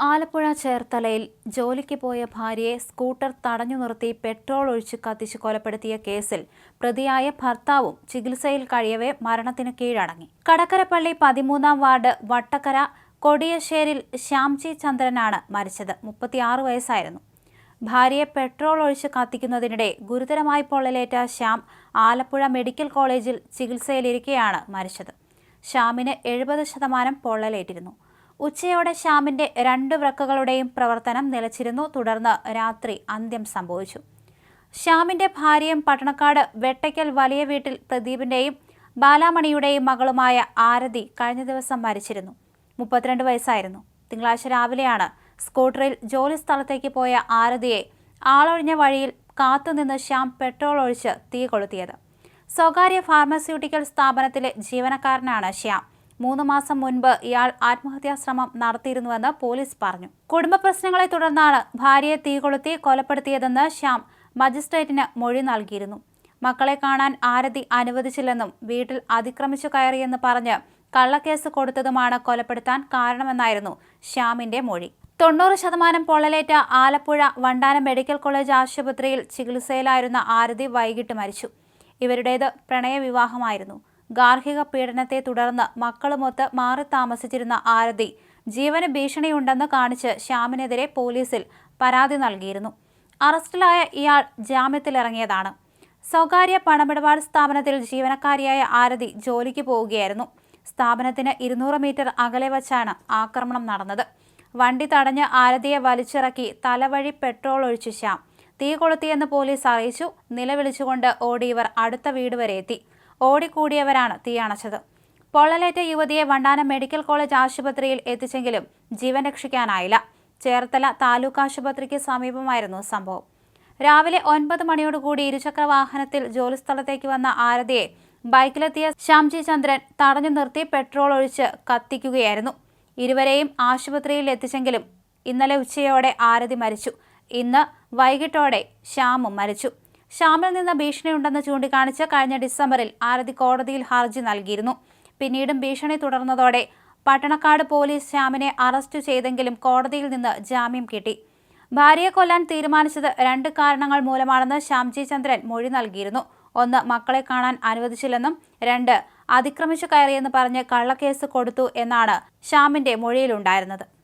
ആലപ്പുഴ ചേർത്തലയിൽ ജോലിക്ക് പോയ ഭാര്യയെ സ്കൂട്ടർ തടഞ്ഞു നിർത്തി പെട്രോൾ ഒഴിച്ച് കത്തിച്ച് കൊലപ്പെടുത്തിയ കേസിൽ പ്രതിയായ ഭർത്താവും ചികിത്സയിൽ കഴിയവേ മരണത്തിന് കീഴടങ്ങി. കടക്കരപ്പള്ളി പതിമൂന്നാം വാർഡ് വട്ടക്കര കൊടിയശ്ശേരിൽ ശ്യാംജി ചന്ദ്രനാണ് മരിച്ചത്. മുപ്പത്തിയാറ് വയസ്സായിരുന്നു. ഭാര്യയെ പെട്രോൾ ഒഴിച്ച് കത്തിക്കുന്നതിനിടെ ഗുരുതരമായി പൊള്ളലേറ്റ ശ്യാം ആലപ്പുഴ മെഡിക്കൽ കോളേജിൽ ചികിത്സയിലിരിക്കെയാണ് മരിച്ചത്. ശ്യാമിന് എഴുപത് ശതമാനം പൊള്ളലേറ്റിരുന്നു. ഉച്ചയോടെ ശ്യാമിന്റെ രണ്ട് വൃക്കകളുടെയും പ്രവർത്തനം നിലച്ചിരുന്നു. തുടർന്ന് രാത്രി അന്ത്യം സംഭവിച്ചു. ശ്യാമിന്റെ ഭാര്യയും പട്ടണക്കാട് വെട്ടയ്ക്കൽ വലിയ വീട്ടിൽ പ്രദീപിന്റെയും ബാലാമണിയുടെയും മകളുമായ ആരതി കഴിഞ്ഞ ദിവസം മരിച്ചിരുന്നു. മുപ്പത്തിരണ്ട് വയസ്സായിരുന്നു. തിങ്കളാഴ്ച രാവിലെയാണ് സ്കൂട്ടറിൽ ജോലി സ്ഥലത്തേക്ക് പോയ ആരതിയെ ആളൊഴിഞ്ഞ വഴിയിൽ കാത്തുനിന്ന് ശ്യാം പെട്രോൾ ഒഴിച്ച് തീ കൊളുത്തിയത്. സ്വകാര്യ ഫാർമസ്യൂട്ടിക്കൽ സ്ഥാപനത്തിലെ ജീവനക്കാരനാണ് ശ്യാം. മൂന്ന് മാസം മുൻപ് ഇയാൾ ആത്മഹത്യാശ്രമം നടത്തിയിരുന്നുവെന്ന് പോലീസ് പറഞ്ഞു. കുടുംബ പ്രശ്നങ്ങളെ തുടർന്നാണ് ഭാര്യയെ തീ കൊളുത്തി കൊലപ്പെടുത്തിയതെന്ന് ശ്യാം മജിസ്ട്രേറ്റിന് മൊഴി നൽകിയിരുന്നു. മക്കളെ കാണാൻ ആരതി അനുവദിച്ചില്ലെന്നും വീട്ടിൽ അതിക്രമിച്ചു കയറിയെന്ന് പറഞ്ഞ് കള്ളക്കേസ് കൊടുത്തതുമാണ് കൊലപ്പെടുത്താൻ കാരണമെന്നായിരുന്നു ശ്യാമിന്റെ മൊഴി. തൊണ്ണൂറ് ശതമാനം പൊള്ളലേറ്റ ആലപ്പുഴ വണ്ടാനം മെഡിക്കൽ കോളേജ് ആശുപത്രിയിൽ ചികിത്സയിലായിരുന്ന ആരതി വൈകിട്ട് മരിച്ചു. ഇവരുടേത് പ്രണയവിവാഹമായിരുന്നു. ഗാർഹിക പീഡനത്തെ തുടർന്ന് മക്കളുമൊത്ത് മാറി താമസിച്ചിരുന്ന ആരതി ജീവന് ഭീഷണിയുണ്ടെന്ന് കാണിച്ച് ശ്യാമിനെതിരെ പോലീസിൽ പരാതി നൽകിയിരുന്നു. അറസ്റ്റിലായ ഇയാൾ ജാമ്യത്തിലിറങ്ങിയതാണ്. സ്വകാര്യ പണമിടപാട് സ്ഥാപനത്തിൽ ജീവനക്കാരിയായ ആരതി ജോലിക്ക് പോവുകയായിരുന്നു. സ്ഥാപനത്തിന് ഇരുന്നൂറ് മീറ്റർ അകലെ വച്ചാണ് ആക്രമണം നടന്നത്. വണ്ടി തടഞ്ഞ് ആരതിയെ വലിച്ചിറക്കി തലവഴി പെട്രോൾ ഒഴിച്ചു ശ്യാം. തീ കൊളുത്തിയെന്ന് പോലീസ് അറിയിച്ചു. നിലവിളിച്ചുകൊണ്ട് ഓടിയവർ അടുത്ത വീട് വരെ എത്തി. ഓടിക്കൂടിയവരാണ് തീയണച്ചത് പൊള്ളലേറ്റ യുവതിയെ വണ്ടാനം മെഡിക്കൽ കോളേജ് ആശുപത്രിയിൽ എത്തിച്ചെങ്കിലും ജീവൻ രക്ഷിക്കാനായില്ല. ചേർത്തല താലൂക്ക് ആശുപത്രിക്ക് സമീപമായിരുന്നു സംഭവം. രാവിലെ ഒൻപത് മണിയോടുകൂടി ഇരുചക്ര വാഹനത്തിൽ ജോലിസ്ഥലത്തേക്ക് വന്ന ആരതിയെ ബൈക്കിലെത്തിയ ശ്യാംജി ചന്ദ്രൻ തടഞ്ഞു നിർത്തി പെട്രോൾ ഒഴിച്ച് കത്തിക്കുകയായിരുന്നു. ഇരുവരെയും ആശുപത്രിയിൽ എത്തിച്ചെങ്കിലും ഇന്നലെ ഉച്ചയോടെ ആരതി മരിച്ചു. ഇന്ന് വൈകിട്ടോടെ ശ്യാമും മരിച്ചു. ശ്യാമിൽ നിന്ന് ഭീഷണിയുണ്ടെന്ന് ചൂണ്ടിക്കാണിച്ച് കഴിഞ്ഞ ഡിസംബറിൽ ആരതി കോടതിയിൽ ഹർജി നൽകിയിരുന്നു. പിന്നീടും ഭീഷണി തുടർന്നതോടെ പട്ടണക്കാട് പോലീസ് ശ്യാമിനെ അറസ്റ്റ് ചെയ്തെങ്കിലും കോടതിയിൽ നിന്ന് ജാമ്യം കിട്ടി. ഭാര്യയെ കൊല്ലാൻ തീരുമാനിച്ചത് രണ്ട് കാരണങ്ങൾ മൂലമാണെന്ന് ശ്യാംജി ചന്ദ്രൻ മൊഴി നൽകിയിരുന്നു. ഒന്ന് മക്കളെ കാണാൻ അനുവദിച്ചില്ലെന്നും രണ്ട് അതിക്രമിച്ചു കയറിയെന്ന് പറഞ്ഞ് കള്ളക്കേസ് കൊടുത്തു എന്നാണ് ശ്യാമിന്റെ മൊഴിയിലുണ്ടായിരുന്നത്.